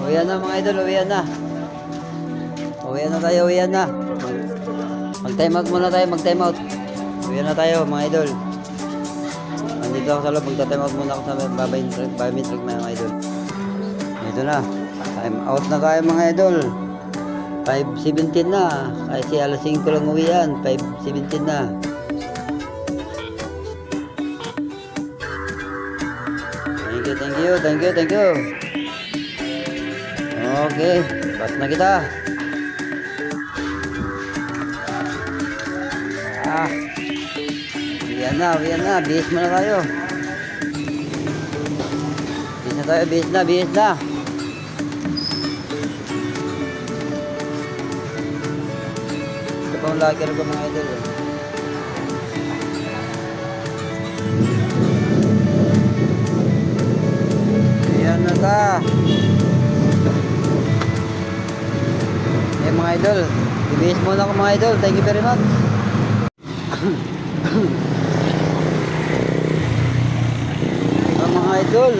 Uwian na mga idol, uwian na. Uwian na tayo, uwian na. Mag time out muna tayo, mag time out. Uwian na tayo mga idol. Nandito ako sa loob, magta-time out muna ako sa babay truck mga idol. Dito na. Time out na tayo mga idol. 5.17 na. Kasi alas 5 lang uwian. 5.17 na. Thank you, thank you, thank you. Okay, pas na kita. Ah. Uwian na, uwian na. Bihis mo na tayo. Bihis na tayo, bihis na, bihis na. Ito pa ang lager ko mga idol. eh. Na ta. Eh mga idol, ibihis muna ako mga idol. Thank you very much. Ito mga idol.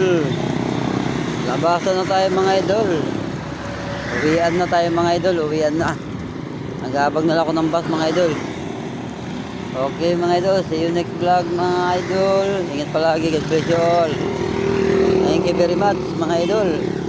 Labasan na tayo mga idol. Uwian na tayo mga idol. Uwian na. Nag-aabag na lang ako ng bus mga idol. Okay mga idol. See you next vlog mga idol. Ingat palagi. God bless you all. Thank you very much mga idol.